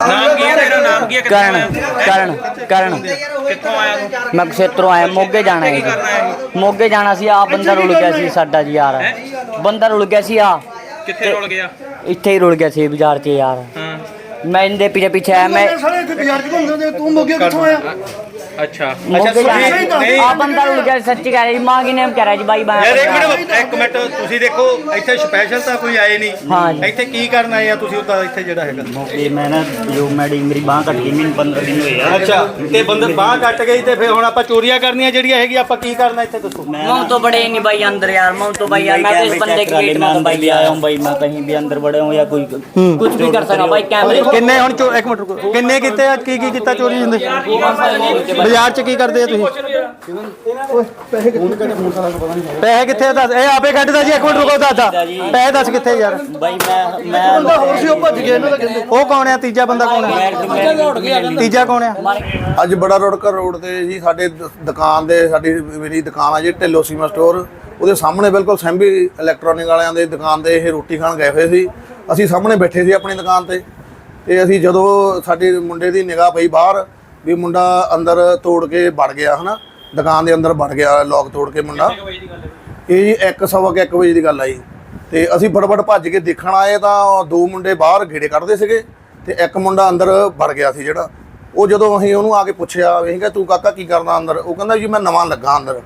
ਗਿਆ ਕਿੱਥੋਂ ਕਰਨ ਆਇਆ ਕਰਨ ਕਰਨ। ਕਿੱਥੋਂ ਆਇਆ ਤੂੰ? ਮੈਂ ਖੇਤਰੋਂ ਆਇਆ ਮੋਗੇ ਜਾਣਾ ਹੈ ਜੀ ਮੋਗੇ ਜਾਣਾ ਸੀ ਆ ਬੰਦਾ ਰੁਲ ਗਿਆ ਸੀ ਸਾਡਾ ਜੀ ਯਾਰ। ਬੰਦਾ ਰੁਲ ਗਿਆ ਸੀ ਆ ਕਿੱਥੇ ਰੁਲ ਗਿਆ? ਇੱਥੇ ਹੀ ਰੁਲ ਗਿਆ ਸੀ ਬਾਜ਼ਾਰ 'ਚ ਯਾਰ। ਹਾਂ। ਮੈਂ ਇਹਦੇ ਪਿੱਛੇ ਪਿੱਛੇ ਆਇਆ ਮੈਂ ਸਾਰੇ ਇੱਥੇ ਬਾਜ਼ਾਰ ਚ ਘੁੰਮਦੇ ਹੁੰਦੇ ਤੂੰ ਮੋਗੇ ਕਿੱਥੋਂ ਆਇਆ? ਅੱਛਾ ਮੋਗੇ ਜਾਣਾ ਨਹੀਂ ਆ ਬੰਦਾ ਰੁਲ ਗਿਆ ਸੀ, ਸੱਚੀ ਕਹਿ ਰਿਹਾ ਜੀ ਮਾਂ ਕੀ ਨੇਮ ਕਹਿ ਰਿਹਾ ਜੀ ਬਾਈ ਬਾਈ ਯਾਰ ਇੱਕ ਮਿੰਟ ਇੱਕ ਮਿੰਟ ਤੁਸੀਂ ਦੇਖੋ ਇੱਥੇ ਸਪੈਸ਼ਲ ਤਾਂ ਕੋਈ ਆਏ ਨਹੀਂ ਹਾਂ ਜੀ। ਇੱਥੇ ਕੀ ਕਰਨ ਆਏ ਆ ਤੁਸੀਂ ਉੱਦਾਂ ਇੱਥੇ ਜਿਹੜਾ ਹੈਗਾ ਮੌਕੇ ਮੈਂ ਨਾ ਜੋ ਮੈਡੀ ਮੇਰੀ ਬਾਹ ਕੱਟ ਗਈ ਮੈਨੂੰ 15 ਦਿਨ ਹੋਏ ਆ ਅੱਛਾ ਤੇ ਬੰਦੇ ਬਾਹ ਕੱਟ ਗਈ ਤੇ ਫਿਰ ਹੁਣ ਆਪਾਂ ਚੋਰੀਆਂ ਕਰਨੀਆਂ ਜਿਹੜੀਆਂ ਹੈਗੀ ਆਪਾਂ ਕੀ ਕਰਨਾ ਇੱਥੇ ਦੱਸੋ मऊ तो बड़े ही नहीं भाई अंदर यार मऊ तो भाई यार मैं तो इस बंदे की वेट मैं में अंदर भाई भी आया हूँ भाई मैं कहीं भी अंदर बड़े हूँ या कोई कुछ भी कर सका भाई कैमरे ਕਿੰਨੇ ਹੁਣ ਚੋ- ਇੱਕ ਮਿੰਟ ਰੁਕੋ ਕਿੰਨੇ ਕੀਤੇ ਅੱਜ ਕੀ ਕੀ ਕੀਤਾ ਚੋਰੀ ਹੁੰਦੇ ਬਾਜ਼ਾਰ 'ਚ ਕੀ ਕਰਦੇ ਆ ਤੁਸੀਂ? ਪੈਸੇ ਕਿੱਥੇ ਦੱਸ? ਇਹ ਆਪੇ ਕੱਢਦਾ ਜੀ ਇੱਕ ਮਿੰਟ ਰੁਕੋ ਦਾਦਾ ਪੈਸੇ ਦੱਸ ਕਿੱਥੇ ਯਾਰ? ਬਾਈ ਮੈਂ ਉਹ ਕੌਣ ਆ? ਤੀਜਾ ਬੰਦਾ ਕੌਣ ਆ? ਤੀਜਾ ਕੌਣ ਆ? ਅੱਜ ਬੜਾ ਰੋੜਕਾ ਰੋਡ ਤੇ ਜੀ ਸਾਡੇ ਦੁਕਾਨ ਦੇ ਸਾਡੀ ਮੇਰੀ ਦੁਕਾਨ ਆ ਜੀ ਢਿੱਲੋ ਸੀਮਾ ਸਟੋਰ ਉਹਦੇ ਸਾਹਮਣੇ ਬਿਲਕੁਲ ਸੈਂਬੀ ਇਲੈਕਟ੍ਰੋਨਿਕ ਵਾਲਿਆਂ ਦੇ ਦੁਕਾਨ ਤੇ ਇਹ ਰੋਟੀ ਖਾਣ ਗਏ ਹੋਏ ਸੀ। ਅਸੀਂ ਸਾਹਮਣੇ ਬੈਠੇ ਸੀ ਆਪਣੀ ਦੁਕਾਨ ਤੇ। ਤੇ ਅਸੀਂ ਜਦੋਂ ਸਾਡੇ ਮੁੰਡੇ ਦੀ ਨਿਗਾਹ ਪਈ ਬਾਹਰ ਵੀ ਮੁੰਡਾ ਅੰਦਰ ਤੋੜ ਕੇ ਵੜ ਗਿਆ ਹਨਾ? ਦੁਕਾਨ ਦੇ ਅੰਦਰ ਵੜ ਗਿਆ ਲੋਕ ਤੋੜ ਕੇ ਮੁੰਡਾ। ਇਹ ਜੀ 1 ਸਵਾ ਕੁ ਇੱਕ ਵਜੇ ਦੀ ਗੱਲ ਆਈ ਤੇ ਅਸੀਂ ਫਟਾਫਟ ਭੱਜ ਕੇ ਦੇਖਣ ਆਏ ਤਾਂ ਦੋ ਮੁੰਡੇ ਬਾਹਰ ਗੇੜੇ ਕੱਢਦੇ ਸੀਗੇ ਤੇ ਇੱਕ ਮੁੰਡਾ ਅੰਦਰ ਵੜ ਗਿਆ ਸੀ ਜਿਹੜਾ। ਉਹ ਜਦੋਂ ਅਸੀਂ ਉਹਨੂੰ ਆ ਕੇ ਪੁੱਛਿਆ ਅਸੀਂ ਕਿਹਾ ਤੂੰ ਕਾਕਾ ਕੀ ਕਰਦਾ ਅੰਦਰ? ਉਹ ਕਹਿੰਦਾ ਜੀ ਮੈਂ ਨਵਾਂ ਲੱਗਾ ਅੰਦਰ।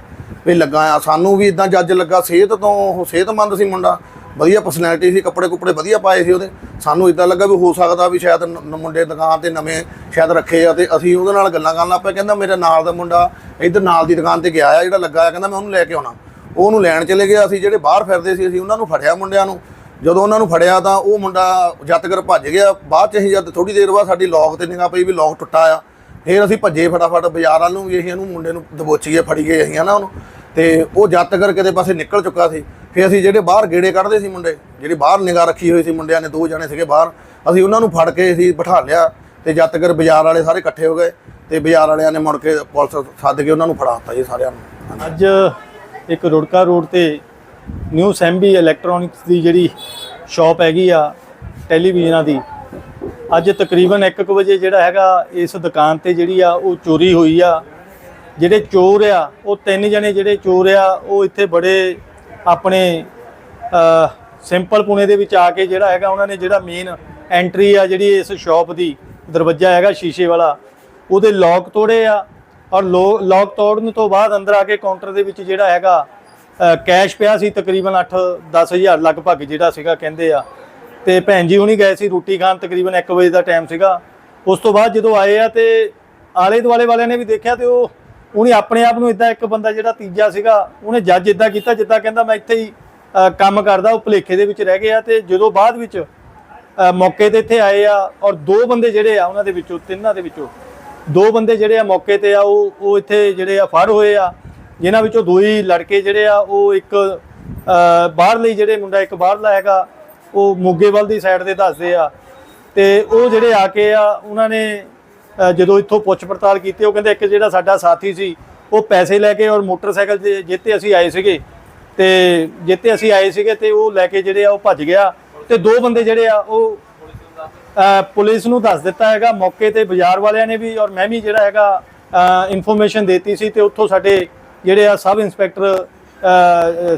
ਵੀ ਲੱਗਾ ਆ। ਸਾਨੂੰ ਵੀ ਇਦਾਂ ਜੱਜ ਲੱਗਾ ਸਿਹਤ ਤੋਂ ਉਹ ਸਿਹਤਮੰਦ ਸੀ ਮੁੰਡਾ। ਵਧੀਆ ਪਰਸਨੈਲਿਟੀ ਸੀ, ਕੱਪੜੇ ਕੁਪੜੇ ਵਧੀਆ ਪਾਏ ਸੀ ਉਹਦੇ। ਸਾਨੂੰ ਇਦਾਂ ਲੱਗਾ ਵੀ ਹੋ ਸਕਦਾ ਵੀ ਸ਼ਾਇਦ ਮੁੰਡੇ ਦੁਕਾਨ ਤੇ ਨਵੇਂ ਸ਼ਾਇਦ ਰੱਖੇ ਆ ਤੇ ਅਸੀਂ ਉਹਦੇ ਨਾਲ ਗੱਲਾਂ ਕਰਨ ਲੱਗ ਪਏ। ਕਹਿੰਦਾ ਮੇਰੇ ਨਾਲ ਦਾ ਮੁੰਡਾ ਇੱਧਰ ਨਾਲ ਦੀ ਦੁਕਾਨ ਤੇ ਗਿਆ ਆ, ਜਿਹੜਾ ਲੱਗਾ ਆ, ਕਹਿੰਦਾ ਮੈਂ ਉਹਨੂੰ ਲੈ ਕੇ ਆਉਣਾ। ਉਹ ਉਹਨੂੰ ਲੈਣ ਚਲੇ ਗਿਆ ਅਸੀਂ, ਜਿਹੜੇ ਬਾਹਰ ਫਿਰਦੇ ਸੀ ਅਸੀਂ, ਉਹਨਾਂ ਨੂੰ ਫੜਿਆ ਮੁੰਡਿਆਂ ਨੂੰ। ਜਦੋਂ ਉਹਨਾਂ ਨੂੰ ਫੜਿਆ ਤਾਂ ਉਹ ਮੁੰਡਾ ਜੱਤਗਰ ਭੱਜ ਗਿਆ, ਬਾਅਦ ਚ ਅਸੀਂ ਜਦ ਥੋੜੀ ਦੇਰ ਬਾਅਦ ਸਾਡੀ ਲੋਕ ਤੇ ਨਿਗਾਹ ਪਈ ਵੀ ਲੋਕ ਟੁੱਟਾ ਆ। ਫਿਰ ਅਸੀਂ ਭੱਜੇ ਫਟਾਫਟ, ਬਾਜ਼ਾਰ ਵੱਲ ਨੂੰ ਵੀ ਅਸੀਂ ਇਹਨੂੰ ਮੁੰਡੇ ਨੂੰ ਦਬੋਚੀਏ ਫੜੀ ਗਏ ਅਸੀਂ ਹਨਾ ਉਹਨੂੰ। ਤੇ ਉਹ ਜੱਤਗਰ ਕਿਤੇ ਪਾਸੇ ਨਿਕਲ ਚੁੱਕਾ ਸੀ ਫਿਰ ਅਸੀਂ ਜਿਹੜੇ ਬਾਹਰ ਗੇੜੇ ਕੱਢਦੇ ਸੀ ਮੁੰਡੇ, ਜਿਹੜੀ ਬਾਹਰ ਨਿਗਾਹ ਰੱਖੀ ਹੋਈ ਸੀ ਮੁੰਡਿਆਂ ਨੇ, ਦੋ ਜਣੇ ਸੀਗੇ ਬਾਹਰ, ਅਸੀਂ ਉਹਨਾਂ ਨੂੰ ਫੜ ਕੇ ਅਸੀਂ ਬਿਠਾ ਲਿਆ ਤੇ ਤੱਕ ਬਾਜ਼ਾਰ ਵਾਲੇ ਸਾਰੇ ਇਕੱਠੇ ਹੋ ਗਏ ਤੇ ਬਾਜ਼ਾਰ ਵਾਲਿਆਂ ਨੇ ਮੁੜ ਕੇ ਪੁਲਿਸ ਸੱਦ ਕੇ ਉਹਨਾਂ ਨੂੰ ਫੜਾ ਦਿੱਤਾ ਜੀ ਸਾਰਿਆਂ ਨੂੰ। ਅੱਜ ਇੱਕ ਰੁੜਕਾ ਰੋਡ ਤੇ ਨਿਊ ਸੈਂਬੀ ਇਲੈਕਟ੍ਰੋਨਿਕਸ ਦੀ ਜਿਹੜੀ ਸ਼ਾਪ ਹੈਗੀ ਆ ਟੈਲੀਵਿਜ਼ਨਾਂ ਦੀ, ਅੱਜ ਤਕਰੀਬਨ 1:00 ਵਜੇ ਜਿਹੜਾ ਹੈਗਾ ਇਸ ਦੁਕਾਨ ਤੇ ਜਿਹੜੀ ਆ ਉਹ ਚੋਰੀ ਹੋਈ ਆ। ਜਿਹੜੇ ਚੋਰ ਆ, ਉਹ ਤਿੰਨ ਜਣੇ ਜਿਹੜੇ ਚੋਰ ਆ, ਉਹ ਇੱਥੇ ਬੜੇ ਆਪਣੇ ਸਿੰਪਲ ਪੁਣੇ ਦੇ ਵਿੱਚ ਆ ਕੇ ਜਿਹੜਾ ਹੈਗਾ ਉਹਨਾਂ ਨੇ ਜਿਹੜਾ ਮੇਨ ਐਂਟਰੀ ਆ ਜਿਹੜੀ ਇਸ ਸ਼ਾਪ ਦੀ, ਦਰਵਾਜ਼ਾ ਹੈਗਾ ਸ਼ੀਸ਼ੇ ਵਾਲਾ, ਉਹਦੇ ਲੋਕ ਤੋੜੇ ਆ ਔਰ ਲੋਕ ਤੋੜਨ ਤੋਂ ਬਾਅਦ ਅੰਦਰ ਆ ਕੇ ਕਾਊਂਟਰ ਦੇ ਵਿੱਚ ਜਿਹੜਾ ਹੈਗਾ ਕੈਸ਼ ਪਿਆ ਸੀ ਤਕਰੀਬਨ 8 ਹਜ਼ਾਰ ਲਗਭਗ ਜਿਹੜਾ ਸੀਗਾ ਕਹਿੰਦੇ ਆ। ਤੇ ਭੈਣ ਜੀ ਹੁਣੀ ਗਏ ਸੀ ਰੋਟੀ ਖਾਣ ਤਕਰੀਬਨ 1 ਵਜੇ ਦਾ ਟਾਈਮ ਸੀਗਾ। ਉਸ ਤੋਂ ਬਾਅਦ ਜਦੋਂ ਆਏ ਆ ਤੇ ਆਲੇ ਦੁਆਲੇ ਵਾਲਿਆਂ ਨੇ ਵੀ ਦੇਖਿਆ ਤੇ ਉਹ ਉਹਨੇ ਆਪਣੇ ਆਪ ਨੂੰ ਇਦਾਂ ਇੱਕ ਬੰਦਾ ਜਿਹੜਾ ਤੀਜਾ ਸੀਗਾ ਉਹਨੇ ਜੱਜ ਇਦਾਂ ਕੀਤਾ ਜਿੱਦਾਂ ਕਹਿੰਦਾ ਮੈਂ ਇੱਥੇ ਹੀ ਕੰਮ ਕਰਦਾ ਉਹ ਭੁਲੇਖੇ ਦੇ ਵਿੱਚ ਰਹਿ ਗਿਆ ਤੇ ਜਦੋਂ ਬਾਅਦ ਵਿੱਚ ਮੌਕੇ ਤੇ ਇੱਥੇ ਆਏ ਆ ਔਰ ਦੋ ਬੰਦੇ ਜਿਹੜੇ ਆ ਉਹਨਾਂ ਦੇ ਵਿੱਚੋਂ ਤਿੰਨਾਂ ਦੇ ਵਿੱਚੋਂ ਦੋ ਬੰਦੇ ਜਿਹੜੇ ਆ ਮੌਕੇ ਤੇ ਆ ਉਹ ਉਹ ਇੱਥੇ ਜਿਹੜੇ ਆ ਫੜ ਹੋਏ ਆ ਜਿਨ੍ਹਾਂ ਵਿੱਚੋਂ ਦੋ ਹੀ ਲੜਕੇ ਜਿਹੜੇ ਆ ਉਹ ਇੱਕ ਅ, ਬਾਹਰਲੀ ਜਿਹੜੇ ਮੁੰਡਾ ਇੱਕ ਬਾਹਰਲਾ ਹੈਗਾ ਉਹ ਮੋਗੇਵਾਲ ਦੀ ਸਾਈਡ ਤੇ ਦੱਸਦੇ ਆ ਤੇ ਉਹ ਜਿਹੜੇ ਆ ਕੇ ਆ ਉਹਨਾਂ ਨੇ ਜਦੋਂ ਇੱਥੋਂ ਪੁੱਛ ਪੜਤਾਲ ਕੀਤੀ, ਉਹ ਕਹਿੰਦੇ ਇੱਕ ਜਿਹੜਾ ਸਾਡਾ ਸਾਥੀ ਸੀ, ਉਹ ਪੈਸੇ ਲੈ ਕੇ ਔਰ ਮੋਟਰਸਾਈਕਲ ਤੇ ਜਿੱਤੇ ਅਸੀਂ ਆਏ ਸੀਗੇ। ਤੇ ਜਿੱਤੇ ਅਸੀਂ ਆਏ ਸੀਗੇ ਤੇ ਉਹ ਲੈ ਕੇ ਜਿਹੜੇ ਆ, ਉਹ ਭੱਜ ਗਿਆ। ਤੇ ਦੋ ਬੰਦੇ ਜਿਹੜੇ ਆ, ਉਹ ਪੁਲਿਸ ਨੂੰ ਦੱਸ ਦਿੱਤਾ ਹੈਗਾ। ਮੌਕੇ ਤੇ ਬਾਜ਼ਾਰ ਵਾਲਿਆਂ ਨੇ ਵੀ ਔਰ ਮੈਂ ਵੀ ਜਿਹੜਾ ਹੈਗਾ ਇਨਫੋਰਮੇਸ਼ਨ ਦਿੱਤੀ ਸੀ ਤੇ ਉੱਥੋਂ ਸਾਡੇ ਜਿਹੜੇ ਆ ਸਬ ਇੰਸਪੈਕਟਰ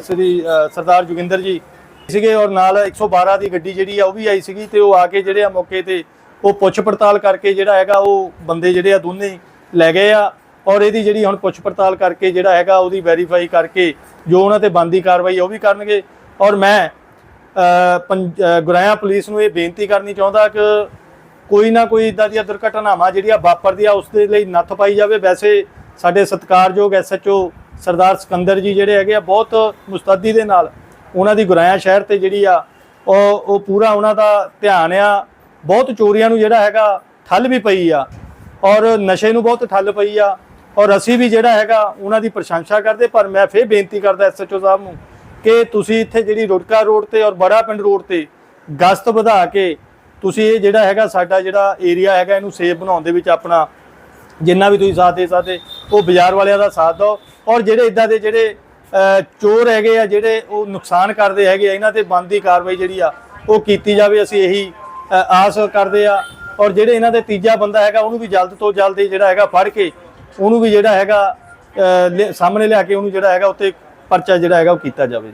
ਸ੍ਰੀ ਸਰਦਾਰ ਜੋਗਿੰਦਰ ਜੀ ਸੀਗੇ ਔਰ ਨਾਲ 112 ਦੀ ਗੱਡੀ ਜਿਹੜੀ ਆ, ਉਹ ਵੀ ਆਈ ਸੀਗੀ ਤੇ ਉਹ ਆ ਕੇ ਜਿਹੜੇ ਆ ਮੌਕੇ ਤੇ ਉਹ ਪੁੱਛ ਪੜਤਾਲ ਕਰਕੇ ਜਿਹੜਾ ਹੈਗਾ ਉਹ ਬੰਦੇ ਜਿਹੜੇ ਆ ਦੋਨੇ ਲੈ ਗਏ ਆ ਔਰ ਇਹਦੀ ਜਿਹੜੀ ਹੁਣ ਪੁੱਛ ਪੜਤਾਲ ਕਰਕੇ ਜਿਹੜਾ ਹੈਗਾ ਉਹਦੀ ਵੈਰੀਫਾਈ ਕਰਕੇ ਜੋ ਉਹਨਾਂ ਤੇ ਬੰਦੀ ਕਾਰਵਾਈ ਉਹ ਵੀ ਕਰਨਗੇ। ਔਰ ਮੈਂ ਅ, ਗੁਰਾਇਆ ਪੁਲਿਸ ਨੂੰ ਇਹ ਬੇਨਤੀ ਕਰਨੀ ਚਾਹੁੰਦਾ ਕਿ ਕੋਈ ਨਾ ਕੋਈ ਇਦਾਂ ਦੀਆਂ ਦੁਰਘਟਨਾਵਾਂ ਜਿਹੜੀਆਂ ਵਾਪਰਦੀਆਂ ਉਸ ਦੇ ਲਈ ਨੱਥ ਪਾਈ ਜਾਵੇ। ਵੈਸੇ ਸਾਡੇ ਸਤਿਕਾਰਯੋਗ ਐਸਐਚਓ ਸਰਦਾਰ ਸਿਕੰਦਰ ਜੀ ਜਿਹੜੇ ਹੈਗੇ ਆ ਬਹੁਤ ਮੁਸਤਦੀ ਦੇ ਨਾਲ ਉਹਨਾਂ ਦੀ ਗੁਰਾਇਆ ਸ਼ਹਿਰ ਤੇ ਜਿਹੜੀ ਆ ਉਹ ਉਹ ਪੂਰਾ ਉਹਨਾਂ ਦਾ ਧਿਆਨ ਆ ਬਹੁਤ ਚੋਰੀਆਂ ਨੂੰ ਜਿਹੜਾ ਹੈਗਾ ਠੱਲ ਵੀ ਪਈ ਆ ਔਰ ਨਸ਼ੇ ਨੂੰ ਬਹੁਤ ਠੱਲ ਪਈ ਆ ਔਰ ਅਸੀਂ ਵੀ ਜਿਹੜਾ ਹੈਗਾ ਉਹਨਾਂ ਦੀ ਪ੍ਰਸ਼ੰਸਾ ਕਰਦੇ, ਪਰ ਮੈਂ ਫੇਰ ਬੇਨਤੀ ਕਰਦਾ ਐਸਐਚਓ ਸਾਹਿਬ ਨੂੰ ਕਿ ਤੁਸੀਂ ਇੱਥੇ ਜਿਹੜੀ ਰੁੜਕਾ ਰੋਡ ਤੇ ਔਰ ਬੜਾ ਪਿੰਡ ਰੋਡ ਤੇ ਗਸ਼ਤ ਵਧਾ ਕੇ ਤੁਸੀਂ ਇਹ ਜਿਹੜਾ ਹੈਗਾ ਸਾਡਾ ਜਿਹੜਾ ਏਰੀਆ ਹੈਗਾ ਇਹਨੂੰ ਸੇਫ ਬਣਾਉਣ ਦੇ ਵਿੱਚ ਆਪਣਾ ਜਿੰਨਾ ਵੀ ਤੁਸੀਂ ਸਾਥ ਦੇ ਸਕਦੇ ਉਹ ਬਾਜ਼ਾਰ ਵਾਲਿਆਂ ਦਾ ਸਾਥ ਦਿਓ ਔਰ ਜਿਹੜੇ ਇਦਾਂ ਦੇ ਜਿਹੜੇ ਚੋਰ ਹੈਗੇ ਆ ਜਿਹੜੇ ਉਹ ਨੁਕਸਾਨ ਕਰਦੇ ਹੈਗੇ ਆ, ਇਹਨਾਂ ਤੇ ਬਣਦੀ ਕਾਰਵਾਈ ਜਿਹੜੀ ਆ ਉਹ ਕੀਤੀ ਜਾਵੇ, ਅਸੀਂ ਇਹੀ ਆਸ ਕਰਦੇ ਆ। ਔਰ ਜਿਹੜੇ ਇਹਨਾਂ ਦੇ ਤੀਜਾ ਬੰਦਾ ਹੈਗਾ, ਉਹਨੂੰ ਵੀ ਜਲਦ ਤੋਂ ਜਲਦ ਜਿਹੜਾ ਹੈਗਾ ਫੜ ਕੇ, ਉਹਨੂੰ ਵੀ ਜਿਹੜਾ ਹੈਗਾ ਲਿਆ- ਸਾਹਮਣੇ ਲਿਆ ਕੇ ਉਹਨੂੰ ਜਿਹੜਾ ਹੈਗਾ ਉੱਤੇ ਪਰਚਾ ਜਿਹੜਾ ਹੈਗਾ ਉਹ ਕੀਤਾ ਜਾਵੇ।